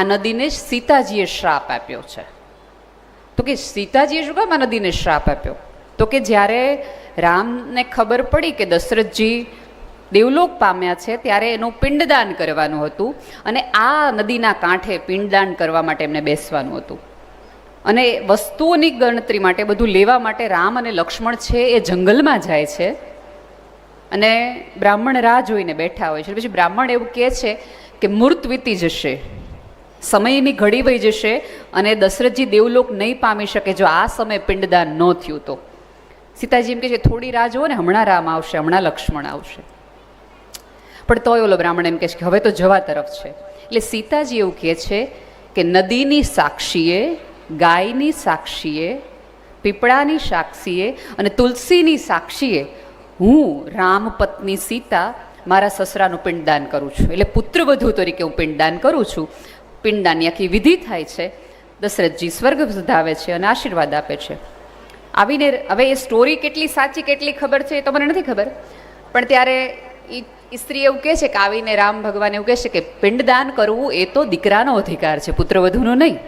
આ નદીને સીતાજીએ શ્રાપ આપ્યો છે. તો કે સીતાજીએ શું કામ આ નદીને શ્રાપ આપ્યો? તો કે જ્યારે રામને ખબર પડી કે દશરથજી દેવલોક પામ્યા છે, ત્યારે એનું પિંડદાન કરવાનું હતું અને આ નદીના કાંઠે પિંડદાન કરવા માટે એમને બેસવાનું હતું. અને વસ્તુઓની ગણતરી માટે, બધું લેવા માટે રામ અને લક્ષ્મણ છે એ જંગલમાં જાય છે અને બ્રાહ્મણ રાહ જોઈને બેઠા હોય છે. પછી બ્રાહ્મણ એવું કહે છે કે મૂર્ત વીતી જશે. સમયની ઘડી વહી જશે અને દશરથજી દેવલોક નહીં પામી શકે જો આ સમયે પિંડદાન ન થયું તો. સીતાજી એમ કહે છે, થોડી રાહ જુઓ ને, હમણાં રામ આવશે, હમણાં લક્ષ્મણ આવશે. પણ તોય ઓલો બ્રાહ્મણ એમ કહે છે કે હવે તો જવા તરફ છે. એટલે સીતાજી એવું કહે છે કે નદીની સાક્ષીએ, ગાયની સાક્ષીએ, પીપળાની સાક્ષીએ અને તુલસીની સાક્ષીએ હું રામ પત્ની સીતા, મારા સસરાનું પિંડદાન કરું છું. એટલે પુત્રવધુ તરીકે હું પિંડદાન કરું છું. પિંડદાનની આખી વિધિ થાય છે, દશરથજી સ્વર્ગ વધાવે છે અને આશીર્વાદ આપે છે. આવીને હવે એ સ્ટોરી કેટલી સાચી, કેટલી ખબર છે એ તો મને નથી ખબર. પણ ત્યારે ઈ સ્ત્રી એવું કહે છે કે આવીને રામ ભગવાન એવું કહે છે કે પિંડદાન કરવું એ તો દીકરાનો અધિકાર છે, પુત્રવધુનો નહીં.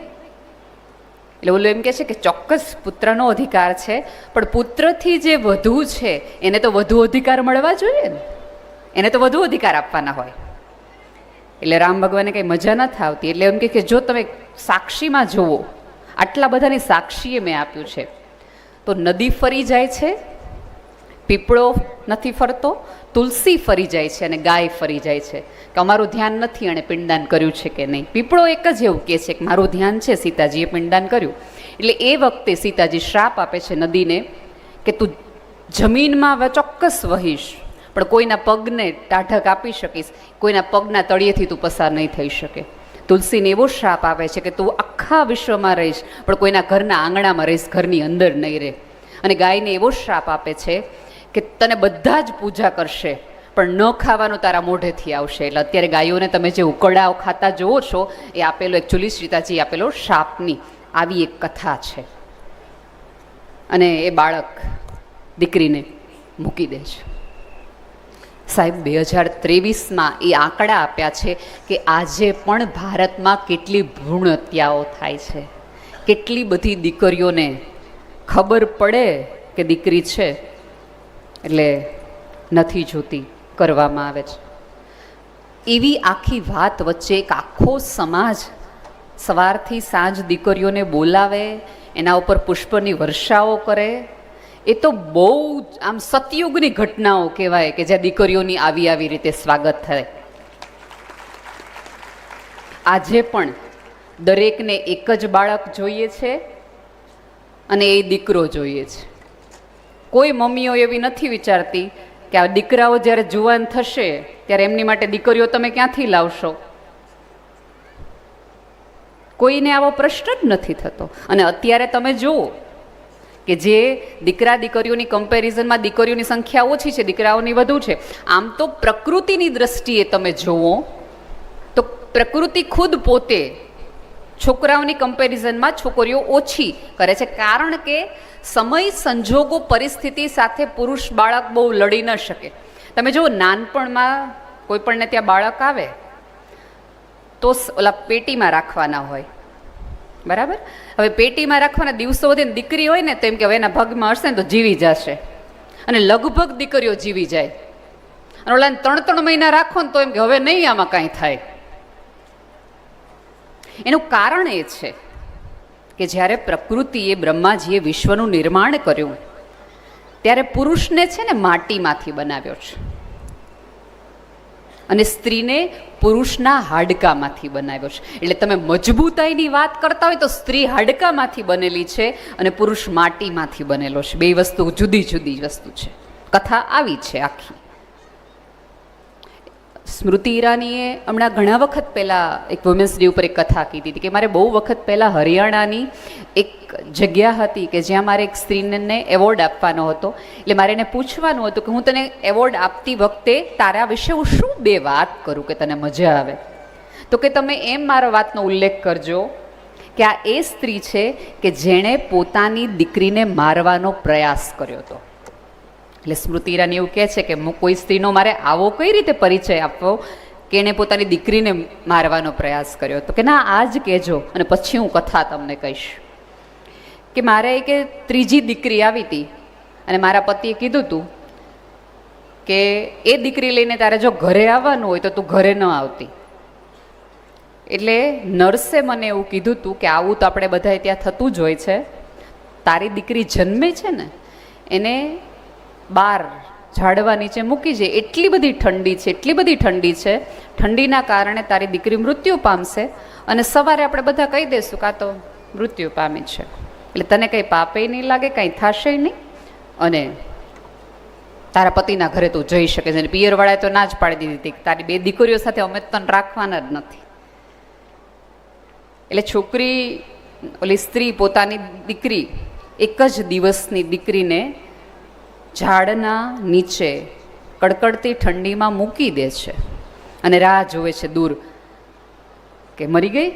એટલે ઓલું એમ કહે છે કે ચોક્કસ પુત્રનો અધિકાર છે, પણ પુત્રથી જે વધુ છે, એને તો વધુ અધિકાર મળવા જોઈએ ને. એને તો વધુ અધિકાર આપવાના હોય. એટલે રામ ભગવાને કંઈ મજા નથી આવતી એટલે એમ કે જો તમે સાક્ષીમાં જુઓ, આટલા બધાની સાક્ષીએ મેં આપ્યું છે. તો નદી ફરી જાય છે, પીપળો નથી ફરતો, તુલસી ફરી જાય છે અને ગાય ફરી જાય છે. કે અમારું ધ્યાન નથી એણે પિંડદાન કર્યું છે કે નહીં. પીપળો એક જ એવું કહે છે કે મારું ધ્યાન છે, સીતાજીએ પિંડદાન કર્યું. એટલે એ વખતે સીતાજી શ્રાપ આપે છે નદીને કે તું જમીનમાં ચોક્કસ વહીશ. પણ કોઈના પગને ટાઢક આપી શકીશ, કોઈના પગના તળિયેથી તું પસાર નહીં થઈ શકે. તુલસીને એવો શ્રાપ આપે છે કે તું આખા વિશ્વમાં રહીશ, પણ કોઈના ઘરના આંગણામાં રહીશ, ઘરની અંદર નહીં રહે. અને ગાયને એવો શ્રાપ આપે છે કે તને બધા જ પૂજા કરશે, પણ ન ખાવાનું તારા મોઢેથી આવશે. એટલે અત્યારે ગાયોને તમે જે ઉકળાઓ ખાતા જુઓ છો, એ આપેલો એકચ્યુઅલી સીતાજી આપેલો શાપની આવી એક કથા છે. અને એ બાળક દીકરીને મૂકી દે છે. સાહેબ, બે હજાર ત્રેવીસમાં એ આંકડા આપ્યા છે કે આજે પણ ભારતમાં કેટલી ભ્રૂણ હત્યાઓ થાય છે. કેટલી બધી દીકરીઓને ખબર પડે કે દીકરી છે, એટલે નથી જોતી, કરવામાં આવે છે. એવી આખી વાત વચ્ચે એક આખો સમાજ સવારથી સાંજ દીકરીઓને બોલાવે, એના ઉપર પુષ્પની વર્ષાઓ કરે એ તો બહુ આમ સતયુગની ઘટનાઓ કહેવાય કે જ્યાં દીકરીઓની આવી આવી રીતે સ્વાગત થાય. આજે પણ દરેકને એક જ બાળક જોઈએ છે અને એ દીકરો જોઈએ છે. કોઈ મમ્મીઓ એવી નથી વિચારતી કે આ દીકરાઓ જ્યારે જુવાન થશે, ત્યારે એમની માટે દીકરીઓ તમે ક્યાંથી લાવશો? કોઈને આવો પ્રશ્ન જ નથી થતો. અને અત્યારે તમે જુઓ કે જે દીકરા દીકરીઓની કમ્પેરિઝનમાં દીકરીઓની સંખ્યા ઓછી છે, દીકરાઓની વધુ છે. આમ તો પ્રકૃતિની દ્રષ્ટિએ તમે જુઓ, તો પ્રકૃતિ ખુદ પોતે છોકરાઓની કમ્પેરિઝનમાં છોકરીઓ ઓછી કરે છે. કારણ કે સમય સંજોગો પરિસ્થિતિ સાથે પુરુષ બાળક બહુ લડી ન શકે. તમે જુઓ, નાનપણમાં કોઈ પણને ત્યાં બાળક આવે, તો ઓલા પેટીમાં રાખવાના હોય. બરાબર? હવે પેટીમાં રાખવાના દિવસો વધીને દીકરી હોય ને તો એમ કે હવે એના ભગમાં હશે ને તો જીવી જશે. અને લગભગ દીકરીઓ જીવી જાય. અને ઓલાને ત્રણ ત્રણ મહિના રાખો ને તો એમ કે હવે નહીં આમાં કાંઈ થાય. એનું કારણ એ છે કે જ્યારે પ્રકૃતિએ બ્રહ્માજીએ વિશ્વનું નિર્માણ કર્યું, ત્યારે પુરુષને છે ને માટીમાંથી બનાવ્યો છે. અને સ્ત્રીને પુરુષના હાડકામાંથી બનાવ્યો છે. એટલે તમે મજબૂતાઈની વાત કરતા હોય તો સ્ત્રી હાડકામાંથી બનેલી છે અને પુરુષ માટીમાંથી બનેલો છે. બે વસ્તુ જુદી જુદી વસ્તુ છે. કથા આવી છે આખી. સ્મૃતિ ઈરાનીએ હમણાં ઘણા વખત પહેલાં એક વુમેન્સ ડે ઉપર એક કથા કીધી હતી કે મારે બહુ વખત પહેલાં હરિયાણાની એક જગ્યા હતી કે જ્યાં મારે એક સ્ત્રીને એવોર્ડ આપવાનો હતો. એટલે મારે એને પૂછવાનું હતું કે હું તને એવોર્ડ આપતી વખતે તારા વિશે હું શું બે વાત કરું કે તને મજા આવે? તો કે તમે એમ મારા વાતનો ઉલ્લેખ કરજો કે આ એ સ્ત્રી છે કે જેણે પોતાની દીકરીને મારવાનો પ્રયાસ કર્યો હતો. એટલે સ્મૃતિ ઈરાની એવું કહે છે કે હું કોઈ સ્ત્રીનો મારે આવો કઈ રીતે પરિચય આપવો કે એણે પોતાની દીકરીને મારવાનો પ્રયાસ કર્યો? તો કે ના આ જ કહેજો અને પછી હું કથા તમને કહીશ. કે મારે કે ત્રીજી દીકરી આવી હતી અને મારા પતિએ કીધું હતું કે એ દીકરી લઈને તારે જો ઘરે આવવાનું હોય તો તું ઘરે ન આવતી. એટલે નર્સે મને એવું કીધું હતું કે આવું તો આપણે બધાએ ત્યાં થતું જ હોય છે. તારી દીકરી જન્મે છે ને, એને બાર ઝાડવા નીચે મૂકી છે એટલી બધી ઠંડી છે, એટલી બધી ઠંડી છે, ઠંડીના કારણે તારી દીકરી મૃત્યુ પામશે અને સવારે આપણે બધા કહી દઈશું કાં તો મૃત્યુ પામી છે. એટલે તને કંઈ પાપે નહીં લાગે, કંઈ થશે નહીં અને તારા પતિના ઘરે તું જઈ શકે છે. અને પિયરવાળાએ તો ના જ પાડી દીધી હતી તારી બે દીકરીઓ સાથે અમે તને રાખવાના જ નથી. એટલે છોકરી, ઓલી સ્ત્રી પોતાની દીકરી એક જ દિવસની દીકરીને ઝાડના નીચે કડકડતી ઠંડીમાં મૂકી દે છે. અને રાહ જોવે છે દૂર કે મરી ગઈ?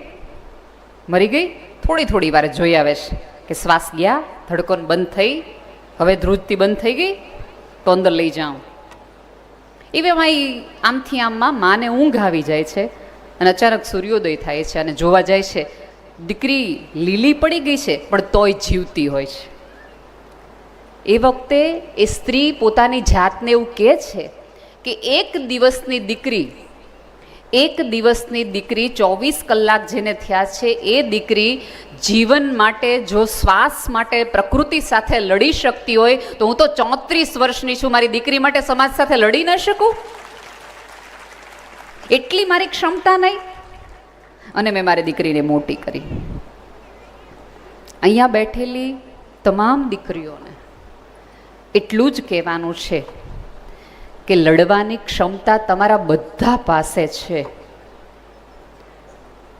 મરી ગઈ? થોડી થોડી વાર જોઈ આવે છે કે શ્વાસ ગયા, ધડકોન બંધ થઈ, હવે ધ્રુજતી બંધ થઈ ગઈ, તો અંદર લઈ જાઉં. એવામાં એ આમથી આમમાં માને ઊંઘ આવી જાય છે અને અચાનક સૂર્યોદય થાય છે અને જોવા જાય છે, દીકરી લીલી પડી ગઈ છે, પણ તોય જીવતી હોય છે. એ વખતે એ સ્ત્રી પોતાની જાતને એવું કહે છે કે એક દિવસની દીકરી, એક દિવસની દીકરી ચોવીસ કલાક જેને થયા છે, એ દીકરી જીવન માટે, જો શ્વાસ માટે, પ્રકૃતિ સાથે લડી શકતી હોય, તો હું તો ચોત્રીસ વર્ષની છું, મારી દીકરી માટે સમાજ સાથે લડી ન શકું? એટલી મારી ક્ષમતા નહીં. અને મેં મારી દીકરીને મોટી કરી. અહીંયા બેઠેલી તમામ દીકરીઓને એટલું જ કહેવાનું છે કે લડવાની ક્ષમતા તમારા બધા પાસે છે.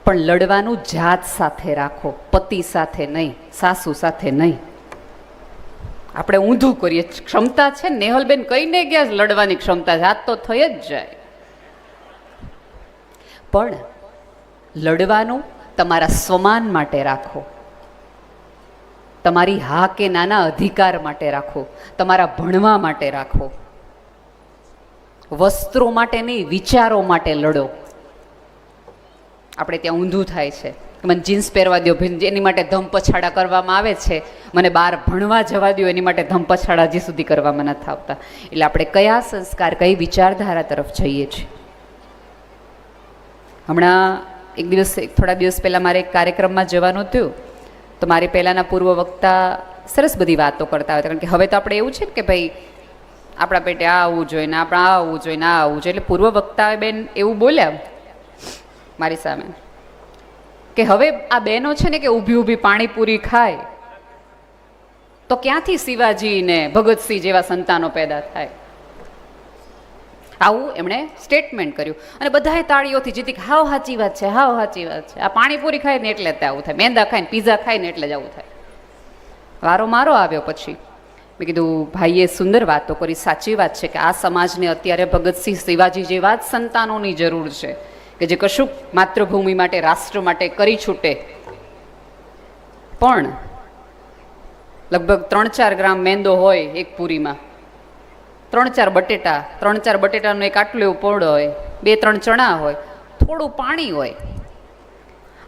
પણ લડવાનું જાત સાથે રાખો, પતિ સાથે નહીં, સાસુ સાથે નહીં. આપણે ઊંધું કરીએ. ક્ષમતા છે નેહલબેન કહીને ગયા લડવાની ક્ષમતા જાત તો થઈ જ જાય. પણ લડવાનું તમારા સ્વમાન માટે રાખો. તમારી હા કે નાના અધિકાર માટે રાખો, તમારા ભણવા માટે રાખો. વસ્ત્રો માટે નહીં, વિચારો માટે લડો. આપણે ત્યાં ઊંધું થાય છે. મને જીન્સ પહેરવા દો એની માટે ધમપછાડા કરવામાં આવે છે, મને બહાર ભણવા જવા દો એની માટે ધમપછાડા હજી સુધી કરવામાં નથી આવતા. એટલે આપણે કયા સંસ્કાર, કઈ વિચારધારા તરફ જઈએ છીએ? હમણાં એક દિવસ થોડા દિવસ પહેલાં મારે એક કાર્યક્રમમાં જવાનું થયું. તો મારી પહેલાંના પૂર્વ વક્તા સરસ બધી વાતો કરતા હતા કારણ કે હવે તો આપણે એવું છે ને કે ભાઈ, આપણા પેટે આ આવવું જોઈએ ને આપણે આ આવવું જોઈએ ને આ આવવું જોઈએ એટલે પૂર્વ વક્તા બેન એવું બોલ્યા મારી સામે કે હવે આ બહેનો છે ને કે ઊભી ઊભી પાણીપુરી ખાય, તો ક્યાંથી શિવાજી ને ભગતસિંહ જેવા સંતાનો પેદા થાય? આવું એમણે સ્ટેટમેન્ટ કર્યું. અને બધાએ તાળીઓથી જીતી હાવ સાચી વાત છે, હાવ સાચી વાત છે. આ પાણીપુરી ખાય ને એટલે જ આવું થાય. મેંદા ખાય ને પીઝા ખાય ને એટલે જ આવું થાય. વારો મારો આવ્યો પછી. મેં કીધું, ભાઈએ સુંદર વાતો કરી, સાચી વાત છે કે આ સમાજને અત્યારે ભગતસિંહ શિવાજી જેવા જ સંતાનોની જરૂર છે કે જે કશુંક માતૃભૂમિ માટે, રાષ્ટ્ર માટે કરી છૂટે. પણ લગભગ ત્રણ ચાર ગ્રામ મેંદો હોય એક પૂરીમાં. ત્રણ ચાર બટેટા, ત્રણ ચાર બટેટાનો એક આટલું એવું પોળો હોય, બે ત્રણ ચણા હોય, થોડું પાણી હોય.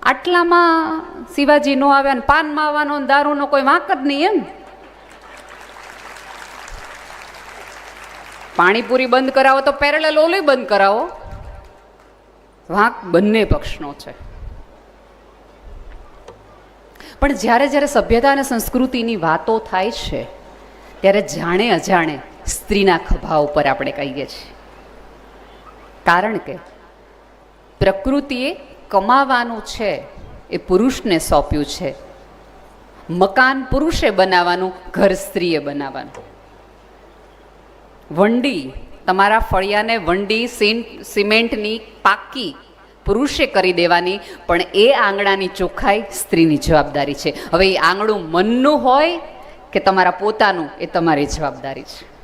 આટલામાં શિવાજી નો આવે અને પાન માવાનો ને દારૂનો કોઈ વાંક જ નહીં એમ. પાણીપુરી બંધ કરાવો તો પેરેલલ ઓલી બંધ કરાવો. વાંક બંને પક્ષનો છે. પણ જ્યારે જ્યારે સભ્યતા અને સંસ્કૃતિની વાતો થાય છે, ત્યારે જાણે અજાણે સ્ત્રીના ખભા ઉપર આપણે કહીએ છીએ. કારણ કે પ્રકૃતિએ કમાવાનું છે, એ પુરુષને સોંપ્યું છે. મકાન પુરુષે બનાવવાનું, ઘર સ્ત્રીએ બનાવવાનું. વંડી, તમારા ફળિયાને વંડી સિમેન્ટની પાકી પુરુષે કરી દેવાની, પણ એ આંગણાની ચોખ્ખાઈ સ્ત્રીની જવાબદારી છે. હવે એ આંગણું મનનું હોય કે તમારા પોતાનું, એ તમારી જવાબદારી છે.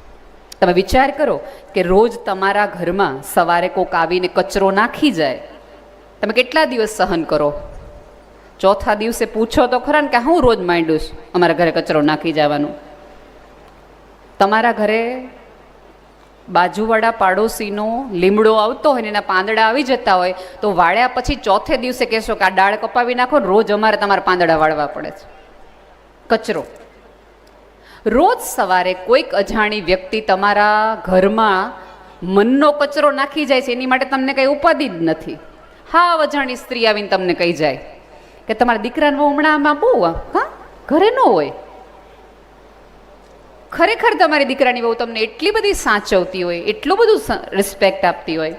તમે વિચાર કરો કે રોજ તમારા ઘરમાં સવારે કોક આવીને કચરો નાખી જાય. તમે કેટલા દિવસ સહન કરો? ચોથા દિવસે પૂછો તો ખરા ને કે હું રોજ માંડું છું અમારા ઘરે કચરો નાખી જવાનું. તમારા ઘરે બાજુવાળા પાડોશીનો લીમડો આવતો હોય ને એના પાંદડા આવી જતા હોય તો વાળ્યા પછી ચોથે દિવસે કહેશો કે આ ડાળ કપાવી નાખો રોજ અમારે તમારા પાંદડા વાળવા પડે છે. કચરો. રોજ સવારે કોઈક અજાણી વ્યક્તિ તમારા ઘરમાં મનનો કચરો નાખી જાય છે, એની માટે તમને કંઈ ઉપાધિ જ નથી. હા અજાણી સ્ત્રી આવીને તમને કહી જાય કે તમારા દીકરાને હમણાં હમણાંમાં બહુ હા, ઘરે ન હોય. ખરેખર તમારી દીકરાની બહુ તમને એટલી બધી સાચવતી હોય, એટલું બધું રિસ્પેક્ટ આપતી હોય.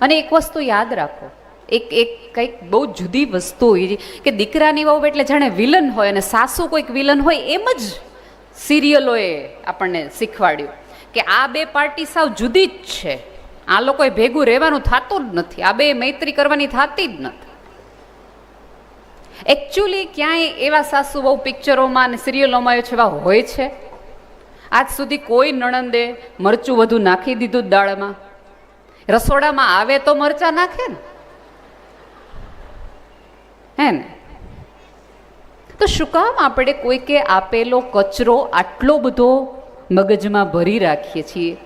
અને એક વસ્તુ યાદ રાખો એક એક કંઈક બહુ જુદી વસ્તુ હોય. કે દીકરાની વહુ એટલે જાણે વિલન હોય અને સાસુ કોઈક વિલન હોય એમ જ સિરિયલોએ આપણને શીખવાડ્યું કે આ બે પાર્ટી સાવ જુદી જ છે. આ લોકોએ ભેગું રહેવાનું થતું જ નથી. આ બે મૈત્રી કરવાની થતી જ નથી. એકચ્યુઅલી ક્યાંય એવા સાસુ બહુ પિક્ચરોમાં અને સિરિયલોમાં એ એવા હોય છે? આજ સુધી કોઈ નણંદે મરચું વધુ નાખી દીધું દાળમાં? રસોડામાં આવે તો મરચાં નાખે ને? હે ને? તો શું કામ આપણે કોઈકે આપેલો કચરો આટલો બધો મગજમાં ભરી રાખીએ છીએ?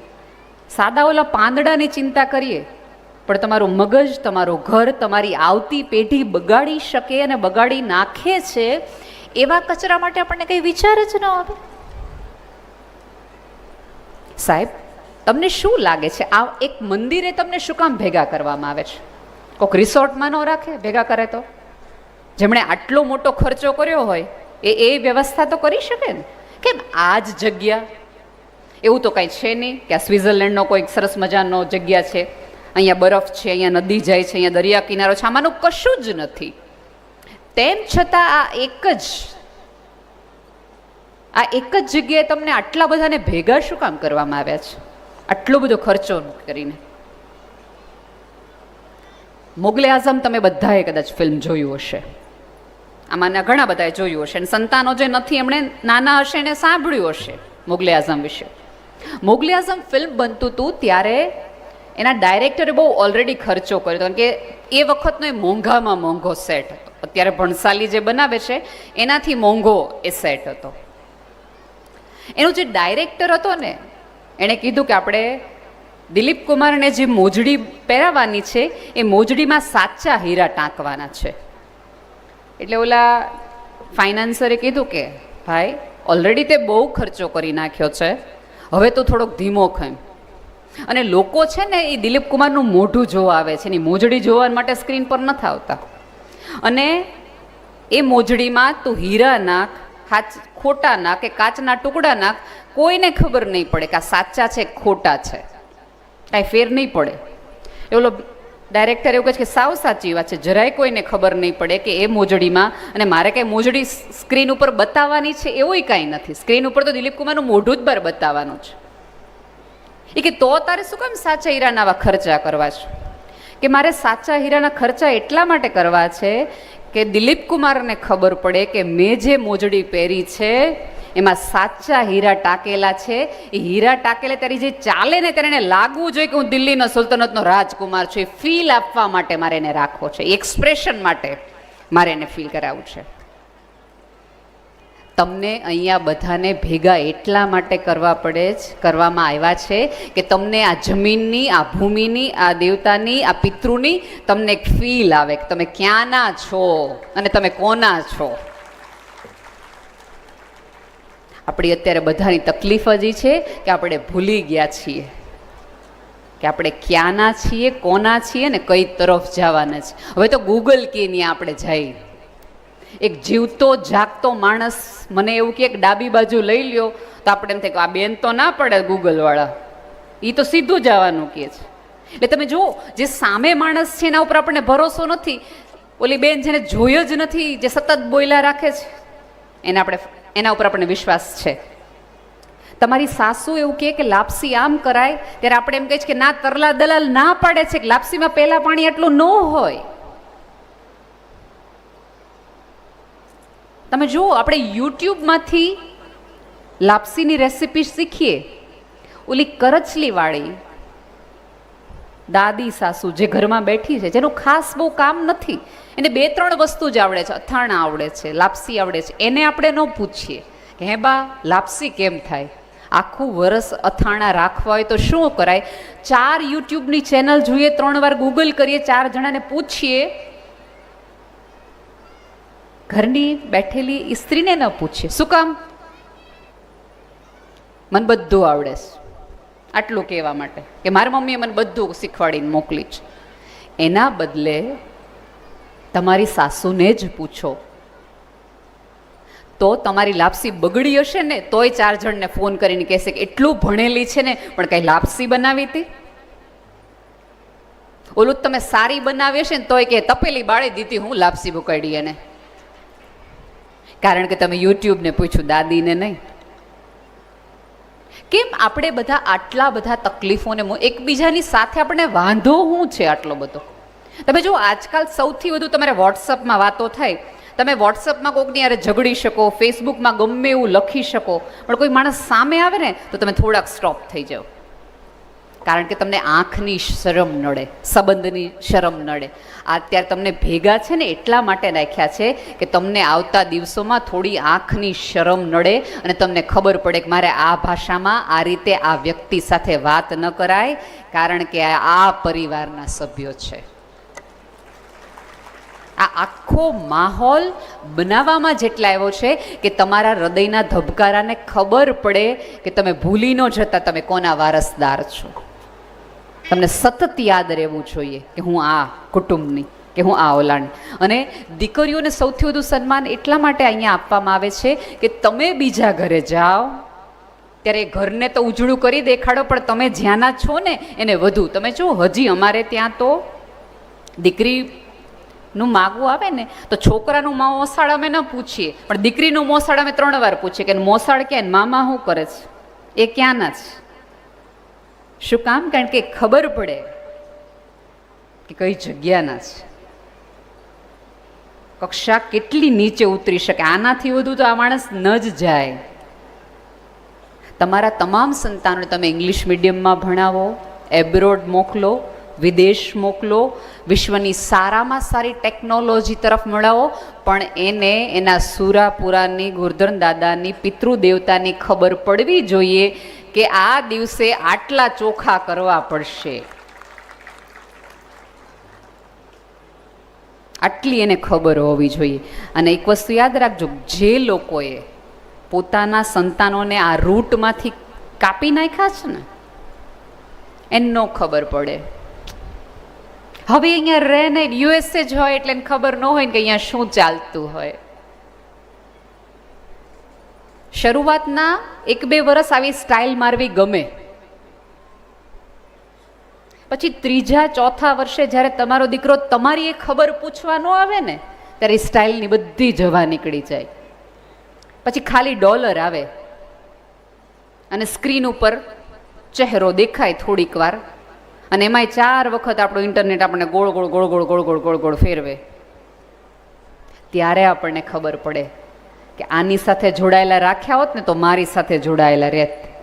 સાદા ઓલા પાંદડાની ચિંતા કરીએ. પણ તમારું મગજ, તમારું ઘર, તમારી આવતી પેઢી બગાડી શકે અને બગાડી નાખે છે, એવા કચરા માટે આપણને કંઈ વિચાર જ ન આવે. સાહેબ, તમને શું લાગે છે? આ એક મંદિરે તમને શું કામ ભેગા કરવામાં આવે છે? કોઈક રિસોર્ટમાં ન રાખે? ભેગા કરે તો? જેમણે આટલો મોટો ખર્ચો કર્યો હોય, એ એ વ્યવસ્થા તો કરી શકે ને. કેમ? આ જ જગ્યા. એવું તો કાંઈ છે નહીં કે આ સ્વિટ્ઝરલેન્ડનો કોઈક સરસ મજાનો જગ્યા છે. અહીંયા બરફ છે, અહીંયા નદી જાય છે, અહીંયા દરિયા કિનારો છે. આમાંનું કશું જ નથી. તેમ છતાં આ એક જ, આ એક જ જગ્યાએ તમને આટલા બધાને ભેગા શું કામ કરવામાં આવ્યા છે? આટલો બધો ખર્ચો કરીને. મુગલે આઝમ, તમે બધાએ કદાચ ફિલ્મ જોયું હશે. આમાંના ઘણા બધાએ જોયું હશે. અને સંતાનો જે નથી, એમણે નાના હશે એને સાંભળ્યું હશે મુગલે આઝમ વિશે. મુગલે આઝમ ફિલ્મ બનતું હતું ત્યારે એના ડાયરેક્ટરે બહુ ઓલરેડી ખર્ચો કર્યો કારણ કે એ વખતનો એ મોંઘામાં મોંઘો સેટ હતો. અત્યારે ભણસાલી જે બનાવે છે, એનાથી મોંઘો એ સેટ હતો. એનો જે ડાયરેક્ટર હતો ને, એણે કીધું કે આપણે દિલીપ કુમારને જે મોજડી પહેરાવવાની છે, એ મોજડીમાં સાચા હીરા ટાંકવાના છે. એટલે ઓલા ફાઇનાન્સરે કીધું કે, ભાઈ ઓલરેડી તે બહુ ખર્ચો કરી નાખ્યો છે. હવે તો થોડોક ધીમો ખેમ અને લોકો છે ને એ દિલીપ કુમારનું મોઢું જોવા આવે છે. એની મોજડી જોવા માટે સ્ક્રીન પર નથી આવતા. અને એ મોજડીમાં તું હીરા નાખ, હાચ, ખોટા નાખ, કે કાચના ટુકડા નાખ, કોઈને ખબર નહીં પડે કે આ સાચા છે ખોટા છે. કાંઈ ફેર નહીં પડે. એવલો ડાયરેક્ટર એવું કહે છે કે સાવ સાચી વાત છે. જરાય કોઈને ખબર નહીં પડે કે એ મોજડીમાં, અને મારે કાંઈ મોજડી સ્ક્રીન ઉપર બતાવવાની છે એવું કાંઈ નથી. સ્ક્રીન ઉપર તો દિલીપ કુમારનું મોઢું જ બાર બતાવવાનું છે. એ કે તો તારે શું કામ સાચા હીરાના આવા ખર્ચા કરવા છે? કે મારે સાચા હીરાના ખર્ચા એટલા માટે કરવા છે કે દિલીપ કુમારને ખબર પડે કે મેં જે મોજડી પહેરી છે એમાં સાચા હીરા ટાકેલા છે. એ હીરા ટાકેલા ત્યારે જે ચાલે ને ત્યારે એને લાગવું જોઈએ કે હું દિલ્હીનો સુલ્તનતનો રાજકુમાર છું. એ ફીલ આપવા માટે મારે એને રાખવો છે. એક્સપ્રેશન માટે મારે એને ફીલ કરાવવું છે. તમને અહીંયા બધાને ભેગા એટલા માટે કરવા પડે જ, કરવામાં આવ્યા છે કે તમને આ જમીનની, આ ભૂમિની, આ દેવતાની, આ પિતૃની તમને એક ફીલ આવે કે તમે ક્યાંના છો અને તમે કોના છો. આપણી અત્યારે બધાની તકલીફ જ છે કે આપણે ભૂલી ગયા છીએ. કે આપણે ક્યાંના છીએ, કોના છીએ ને કઈ તરફ જવાના છે. હવે તો ગૂગલ કે ત્યાં આપણે જઈએ એક જીવતો, જાગતો માણસ મને એવું કે ડાબી બાજુ લઈ લ્યો, તો આપણે એમ થાય કે આ બેન તો ના પડે ગૂગલવાળા એ તો સીધું જવાનું કહે છે. એટલે તમે જુઓ, જે સામે માણસ છે એના ઉપર આપણને ભરોસો નથી. ઓલી બેન જેને જોયો જ નથી, જે સતત બોયલા રાખે છે, એને આપણે એના ઉપર આપણને વિશ્વાસ છે. તમારી સાસુ એવું કહે કે લાપસી આમ કરાય, ત્યારે આપણે એમ કહીએ છે કે ના, તરલા દલાલ ના પાડે છે, કે લાપસીમાં પહેલા પાણી એટલું ન હોય. તમે જુઓ, આપણે યુટ્યુબમાંથી લાપસીની રેસિપી શીખીએ. ઓલી કરચલીવાળી દાદી સાસુ જે ઘરમાં બેઠી છે, જેનું ખાસ બહુ કામ નથી. એને બે ત્રણ વસ્તુ જ આવડે છે. અથાણા આવડે છે, લાપસી આવડે છે. એને આપણે ન પૂછીએ કે બા, લાપસી કેમ થાય? આખું વરસ અથાણા રાખવા હોય તો શું કરાય? ચાર યુટ્યુબની ચેનલ જોઈએ, ત્રણ વાર ગૂગલ કરીએ, ચાર જણાને પૂછીએ. ઘરની બેઠેલી સ્ત્રીને ન પૂછીએ. શું કામ? મને બધું આવડે છે. આટલું કહેવા માટે કે મારી મમ્મીએ મને બધું શીખવાડીને મોકલી છે. એના બદલે તમારી સાસુને જ પૂછો. તો તમારી લાપસી બગડી હશે ને તોય ચાર જણને ફોન કરીને કહેશે કે એટલું ભણેલી છે ને, પણ કંઈ લાપસી બનાવી હતી? ઓલું તમે સારી બનાવી હશે ને તોય કે તપેલી બાળી દીધી, હું લાપસી બુકાડી એને. કારણ કે તમે યુટ્યુબને પૂછ્યું, દાદીને નહીં. કેમ આપણે બધા આટલા બધા તકલીફોને એકબીજાની સાથે આપણે વાંધો શું છે આટલો બધો? તમે જો આજકાલ સૌથી વધુ તમારે વોટ્સઅપમાં વાતો થાય. તમે વોટ્સઅપમાં કોઈકની યારે ઝઘડી શકો ફેસબુકમાં ગમે એવું લખી શકો. પણ કોઈ માણસ સામે આવે ને, તો તમે થોડાક સ્ટોપ થઈ જાઓ. કારણ કે તમને આંખની શરમ નડે, સંબંધની શરમ નડે. અત્યારે તમને ભેગા છે ને એટલા માટે રાખ્યા છે કે તમને આવતા દિવસોમાં થોડી આંખની શરમ નડે અને તમને ખબર પડે કે મારે આ ભાષામાં આ રીતે આ વ્યક્તિ સાથે વાત ન કરાય, કારણ કે આ પરિવારના સભ્યો છે. આ આખો માહોલ બનાવવામાં જેટલા આવ્યો છે કે તમારા હૃદયના ધબકારાને ખબર પડે કે તમે ભૂલી ન જતા તમે કોના વારસદાર છો. તમને સતત યાદ રહેવું જોઈએ કે હું આ કુટુંબની, કે હું આ ઓલાણ અને દીકરીઓને સૌથી વધુ સન્માન એટલા માટે અહીંયા આપવામાં આવે છે કે તમે બીજા ઘરે જાઓ, ત્યારે ઘરને તો ઉજળું કરી દેખાડો, પણ તમે જ્યાંના છો ને, એને વધુ. તમે જો, હજી અમારે ત્યાં તો દીકરીનું માગવું આવે ને, તો છોકરાનું મોસાળ અમે ન પૂછીએ. પણ દીકરીનું મોસાળ અમે ત્રણ વાર પૂછીએ કે મોસાળ ક્યાં? મામા શું કરે છે? એ ક્યાંના છે? શું કામ? કારણ કે ખબર પડે કે કઈ જગ્યાના છે. કક્ષા કેટલી નીચે ઉતરી શકે? આનાથી વધુ તો આ માણસ ન જ જાય. તમારા તમામ સંતાનોને તમે ઇંગ્લિશ મીડિયમમાં ભણાવો, એબ્રોડ મોકલો, વિદેશ મોકલો, વિશ્વની સારામાં સારી ટેકનોલોજી તરફ મળાવો, પણ એને એના સુરાપુરાની, ગુરધન દાદાની, પિતૃદેવતાની ખબર પડવી જોઈએ કે આ દિવસે આટલા ચોખા કરવા પડશે. આટલી એને ખબર હોવી જોઈએ. અને એક વસ્તુ યાદ રાખજો, જે લોકોએ પોતાના સંતાનોને આ રૂટમાંથી કાપી નાખ્યા છે ને એનો ખબર પડે. હવે અહીંયા રહે ને યુએસએ જ હોય એટલે ખબર ન હોય ને કે અહીંયા શું ચાલતું હોય. શરૂઆતના એક બે વર્ષ આવી સ્ટાઇલ મારવી ગમે. પછી ત્રીજા, ચોથા વર્ષે જ્યારે તમારો દીકરો તમારી એ ખબર પૂછવા ન આવે ને, ત્યારે સ્ટાઇલની બધી જવા નીકળી જાય. પછી ખાલી ડોલર આવે. અને સ્ક્રીન ઉપર ચહેરો દેખાય થોડીક વાર. અને એમાંય ચાર વખત આપણું ઇન્ટરનેટ આપણને ગોળ ગોળ ગોળ ગોળ ગોળ ગોળ ગોળ ગોળ ફેરવે. ત્યારે આપણને ખબર પડે. કે આની સાથે જોડાયેલા રાખ્યા હોત ને તો મારી સાથે જોડાયેલા રહેત.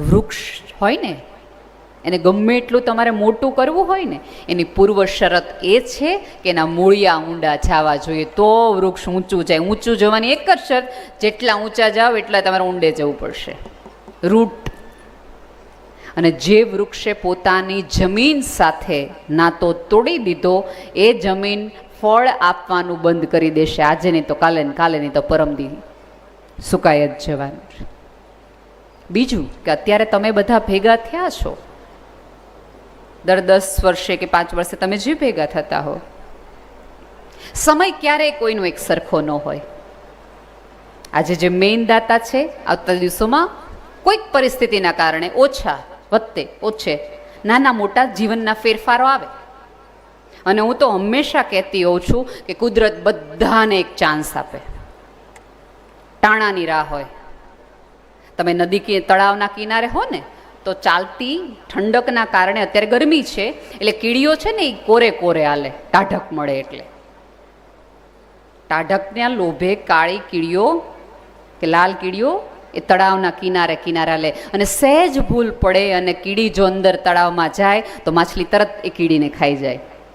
વૃક્ષ હોય ને, એને ગમે એટલું તમારે મોટું કરવું હોય ને, એની પૂર્વ શરત એ છે કે એના મૂળિયા ઊંડા જવા જોઈએ. તો વૃક્ષ ઊંચું જાય. ઊંચું જવાની એક જ શરત, જેટલા ઊંચા જાઓ એટલા તમારે ઊંડે જવું પડશે. રૂટ. અને જે વૃક્ષે પોતાની જમીન સાથે નાતો તોડી દીધો, એ જમીન ફળ આપવાનું બંધ કરી દેશે. આજે નહીં તો કાલે ને કાલે નહીં તો પરમદી સુકાય જ જવાનું છે. બીજું કે અત્યારે તમે બધા ભેગા થયા છો. દર દસ વર્ષે કે પાંચ વર્ષે તમે જે ભેગા થતા હો. સમય ક્યારેય કોઈનો એક સરખો ન હોય. આજે જે મેઇન દાતા છે, આવતા દિવસોમાં કોઈક પરિસ્થિતિના કારણે ઓછા, વધતે ઓછે, નાના મોટા જીવનના ફેરફારો આવે. અને હું તો હંમેશા કહેતી હોઉં છું કે કુદરત બધાને એક ચાન્સ આપે. ટાણાની રાહ હોય. તમે નદી કે, તળાવના કિનારે હો ને, તો ચાલતી ઠંડકના કારણે અત્યારે ગરમી છે, એટલે કીડીઓ છે ને એ કોરે કોરે આલે ટાઢક મળે એટલે. ટાઢકના લોભે કાળી કીડીઓ કે લાલ કીડીઓ એ તળાવના કિનારે કિનારે લે અને સહેજ ભૂલ પડે અને કીડી જો અંદર તળાવમાં જાય, તો માછલી તરત એ કીડીને ખાઈ જાય.